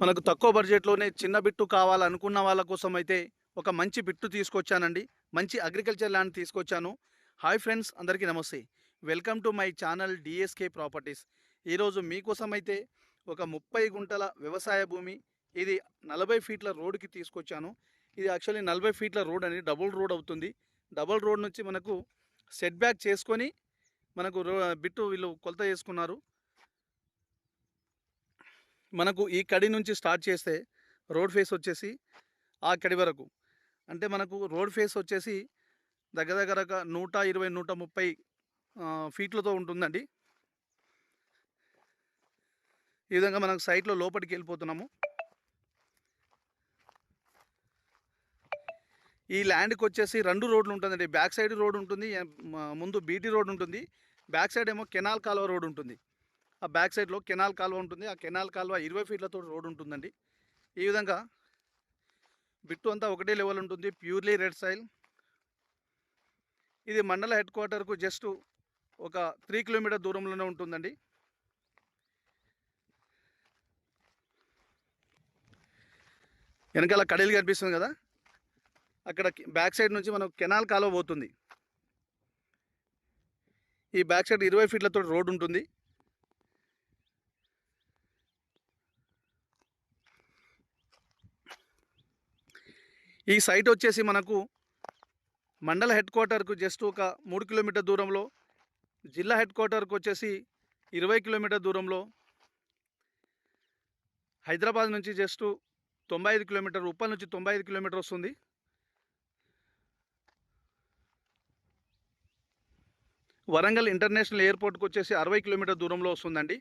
మనకు తక్కువ బడ్జెట్లోనే చిన్న బిట్టు కావాలనుకున్న వాళ్ళ కోసం అయితే ఒక మంచి బిట్టు తీసుకొచ్చానండి. మంచి అగ్రికల్చర్ ల్యాండ్ తీసుకొచ్చాను. హాయ్ ఫ్రెండ్స్ అందరికీ నమస్తే. Welcome to my channel DSK properties. ఈరోజు మీకోసం అయితే ఒక ముప్పై గుంటల వ్యవసాయ భూమి ఇది నలభై ఫీట్ల రోడ్డుకి తీసుకొచ్చాను. ఇది యాక్చువల్లీ నలభై ఫీట్ల రోడ్ అని డబుల్ రోడ్ అవుతుంది. డబుల్ రోడ్ నుంచి మనకు సెట్ బ్యాక్ చేసుకొని మనకు రో బిట్టు వీళ్ళు కొలత చేసుకున్నారు మనకు ఈ కడి నుంచి స్టార్ట్ చేస్తే రోడ్ ఫేస్ వచ్చేసి ఆ కడి వరకు. అంటే మనకు రోడ్ ఫేస్ వచ్చేసి దగ్గర దగ్గరగా నూట ఇరవై నూట ముప్పై ఫీట్లతో ఉంటుందండి. ఈ విధంగా మనకు సైట్లో లోపలికి వెళ్ళిపోతున్నాము. ఈ ల్యాండ్కి వచ్చేసి రెండు రోడ్లు ఉంటుందండి. బ్యాక్ సైడ్ రోడ్ ఉంటుంది ముందు బీటీ రోడ్ ఉంటుంది. బ్యాక్ సైడ్ ఏమో కెనాల్ కాలువ రోడ్ ఉంటుంది. ఆ బ్యాక్ సైడ్లో కెనాల్ కాలువ ఉంటుంది. ఆ కెనాల్ కాలువ ఇరవై ఫీట్లతో రోడ్ ఉంటుందండి. ఈ విధంగా బిట్టు అంతా ఒకటే లెవెల్ ఉంటుంది. ప్యూర్లీ రెడ్ సైల్ ఇది మండల హెడ్ క్వార్టర్కు జస్ట్ ఒక త్రీ కిలోమీటర్ దూరంలోనే ఉంటుందండి. వెనకాల కడీలు కనిపిస్తుంది కదా? అక్కడ బ్యాక్ సైడ్ నుంచి మనకు కెనాల్ కాలువ పోతుంది. ఈ బ్యాక్ సైడ్ ఇరవై ఫీట్లతో రోడ్ ఉంటుంది. ఈ సైట్ వచ్చేసి మనకు మండల హెడ్ క్వార్టర్కు జస్ట్ ఒక మూడు కిలోమీటర్ దూరంలో జిల్లా హెడ్ క్వార్టర్కు వచ్చేసి ఇరవై కిలోమీటర్ దూరంలో హైదరాబాద్ నుంచి జస్ట్ తొంభై ఐదు కిలోమీటర్ ఉప్పల్ నుంచి తొంభై ఐదు కిలోమీటర్ వస్తుంది. వరంగల్ ఇంటర్నేషనల్ ఎయిర్పోర్ట్కి వచ్చేసి అరవై కిలోమీటర్ దూరంలో వస్తుందండి.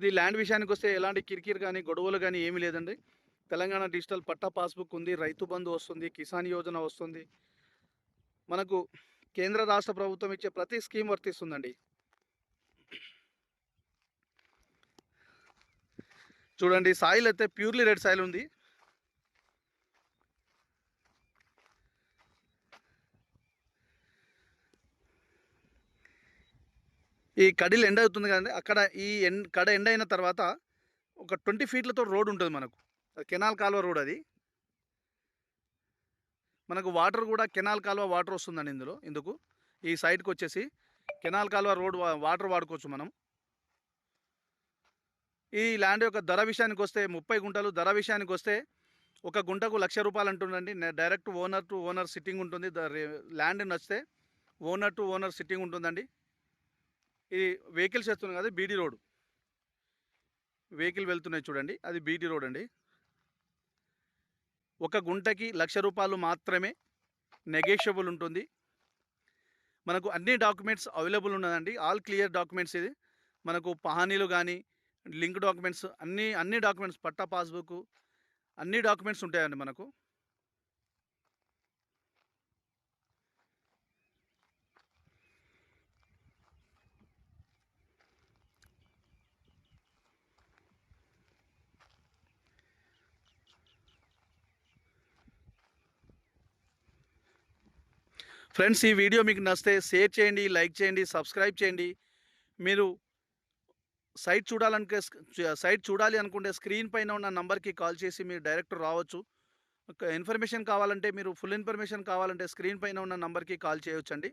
ఇది ల్యాండ్ విషయానికి వస్తే ఎలాంటి కిరికిరి కానీ గొడవలు కానీ ఏమీ లేదండి. తెలంగాణ డిజిటల్ పట్టా పాస్బుక్ ఉంది రైతు బంధు వస్తుంది కిసాన్ యోజన వస్తుంది. మనకు కేంద్ర రాష్ట్ర ప్రభుత్వం ఇచ్చే ప్రతి స్కీమ్ వర్తిస్తుందండి. చూడండి సాయిల్ అయితే ప్యూర్లీ రెడ్ సాయిల్ ఉంది. ఈ కడిలు ఎండ అవుతుంది కదండి అక్కడ ఈ ఎండ్ కడ ఎండ అయిన తర్వాత ఒక ట్వంటీ ఫీట్లతో రోడ్ ఉంటుంది మనకు. కెనాల్ కాలువ రోడ్ అది. మనకు వాటర్ కూడా కెనాల్ కాలువ వాటర్ వస్తుందండి ఇందులో ఇందుకు. ఈ సైడ్కి వచ్చేసి కెనాల్ కాలువ రోడ్ వా- వాటర్ వాడుకోవచ్చు మనం. ఈ ల్యాండ్ యొక్క ధర విషయానికి వస్తే ముప్పై గుంటలు ధర విషయానికి వస్తే ఒక గుంటకు లక్ష రూపాయలు అంటుండండి direct owner to owner sitting ఉంటుంది. ద ల్యాండ్ నచ్చితే ఓనర్ టు ఓనర్ సిట్టింగ్ ఉంటుందండి. ఇది వెహికల్స్ వేస్తున్నాయి కదా బీడీ రోడ్. వెహికల్ వెళ్తున్నాయి చూడండి అది బీటీ రోడ్ అండి. ఒక గుంటకి లక్ష రూపాయలు మాత్రమే నెగేషియబుల్ ఉంటుంది. మనకు అన్ని డాక్యుమెంట్స్ అవైలబుల్ ఉన్నదండి. ఆల్ క్లియర్ డాక్యుమెంట్స్ ఇది. మనకు పహానీలు కానీ లింక్ డాక్యుమెంట్స్ అన్ని అన్ని డాక్యుమెంట్స్ పట్టా పాస్బుక్ అన్ని డాక్యుమెంట్స్ ఉంటాయండి మనకు. ఫ్రెండ్స్ ఈ వీడియో మీకు నచ్చితే షేర్ చేయండి లైక్ చేయండి సబ్స్క్రైబ్ చేయండి. మీరు సైట్ చూడాలనుకే సైట్ చూడాలి అనుకుంటే స్క్రీన్ పైన ఉన్న నంబర్కి కాల్ చేసి మీరు డైరెక్ట్ రావచ్చు. ఒక ఇన్ఫర్మేషన్ కావాలంటే మీరు ఫుల్ ఇన్ఫర్మేషన్ కావాలంటే స్క్రీన్ పైన ఉన్న నంబర్కి కాల్ చేయొచ్చండి.